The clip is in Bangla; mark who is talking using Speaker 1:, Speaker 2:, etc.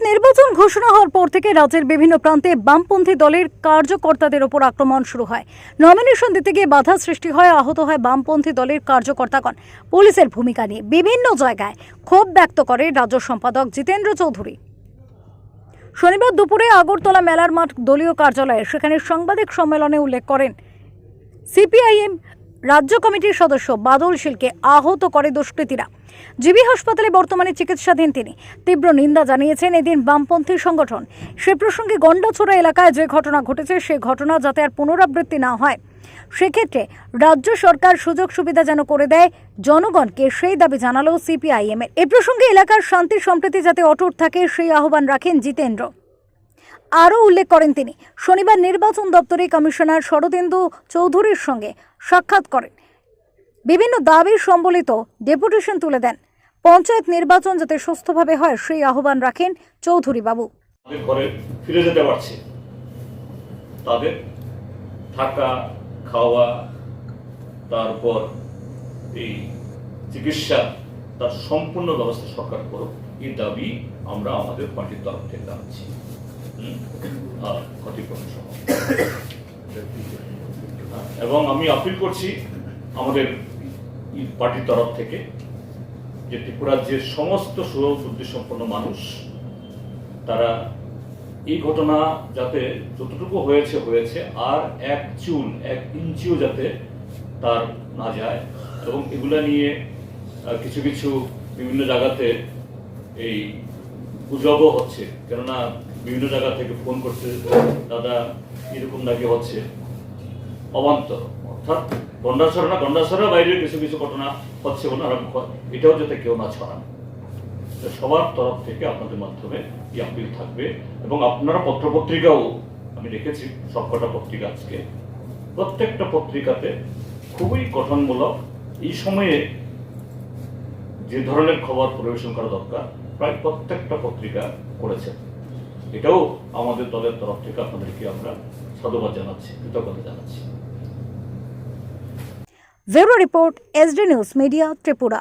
Speaker 1: পঞ্চায়েত নির্বাচন ঘোষণা হওয়ার পর থেকে রাজ্যের বিভিন্ন প্রান্তে বামপন্থী দলের কার্যকর্তাদের ওপর আক্রমণ শুরু হয়। নমিনেশন দিতে গিয়ে বাধা সৃষ্টি হয়, আহত হয় বামপন্থী দলের কার্যকর্তাগণ। পুলিশের ভূমিকা নিয়ে বিভিন্ন জায়গায় ক্ষোভ ব্যক্ত করে রাজ্য সম্পাদক জিতেন্দ্র চৌধুরী। শনিবার দুপুরে আগরতলা মেলার মাঠ দলীয় কার্যালয়ে সেখানে সাংবাদিক সম্মেলনে উল্লেখ করেন সিপিআইএম রাজ্য কমিটির সদস্য বাদল শিলকে আহত করে দুষ্কৃতীরা। জিবি হাসপাতালে বর্তমানে চিকিৎসাধীন তিনি। তীব্র নিন্দা জানিয়েছেন এদিন বামপন্থী সংগঠন। সে প্রসঙ্গে গন্ডাছড়া এলাকায় যে ঘটনা ঘটেছে, সে ঘটনা যাতে আর পুনরাবৃত্তি না হয়। সেক্ষেত্রে রাজ্য সরকার সুযোগ সুবিধা যেন করে দেয়, জনগণকে সেই দাবি জানালো সিপিআইএম এ প্রসঙ্গে এলাকার শান্তি সম্প্রীতি যাতে অটুট থাকে, সেই আহ্বান রাখেন জিতেন্দ্র। আরও উল্লেখ করেন তিনি। শনিবার নির্বাচন দপ্তরে কমিশনার শরদেন্দু চৌধুরীর সঙ্গে সাক্ষাৎ করেন। বিভিন্ন দাবি সম্বলিত ডেপুটেশন তুলে দেন। পঞ্চায়েত নির্বাচন যাতে সুস্থভাবে হয়, সেই আহ্বান রাখেন চৌধুরী বাবু
Speaker 2: ফিরে যেতে পারছে। তাদের থাকা, খাওয়া, তারপর এই চিকিৎসা, তার সম্পূর্ণ ব্যবস্থা সরকার করুক, এই দাবি আমরা আমাদের পার্টির তরফ থেকে জানাচ্ছি। ক্ষতিপূরণ সহ। এবং আমি আপিল করছি আমাদের পার্টির তরফ থেকে যে ত্রিপুরার যে সমস্ত সুবুদ্ধি সম্পন্ন মানুষ, তারা এই ঘটনা যাতে যতটুকু হয়েছে হয়েছে, আর এক চুল এক ইঞ্চিও যাতে তার না যায় এবং এগুলা নিয়ে কিছু কিছু বিভিন্ন জায়গাতে এই গুজবও হচ্ছে। কেননা বিভিন্ন জায়গা থেকে ফোন করছে দাদা এরকম নাকি হচ্ছে? অবান্তর। অর্থাৎ গন্ডাছড়া না গন্ডাছড়ার বাইরে কিছু কিছু ঘটনা হচ্ছে আরম্ভ এটাও যাতে কেউ না ছড়ান। সবার তরফ থেকে আপনাদের মাধ্যমে এই আপিল থাকবে এবং আপনারা পত্রপত্রিকাও আমি দেখেছি সবকটা পত্রিকা আজকে। প্রত্যেকটা পত্রিকাতে খুবই গঠনমূলক এই সময়ে যে ধরনের খবর পরিবেশন করা দরকার, প্রায় প্রত্যেকটা পত্রিকা করেছে এটাও আমাদের দলের তরফ থেকে আপনাদেরকে আমরা সাধুবাদ জানাচ্ছি, কৃতজ্ঞতা জানাচ্ছি।
Speaker 1: Bureau report SD news media, Tripura.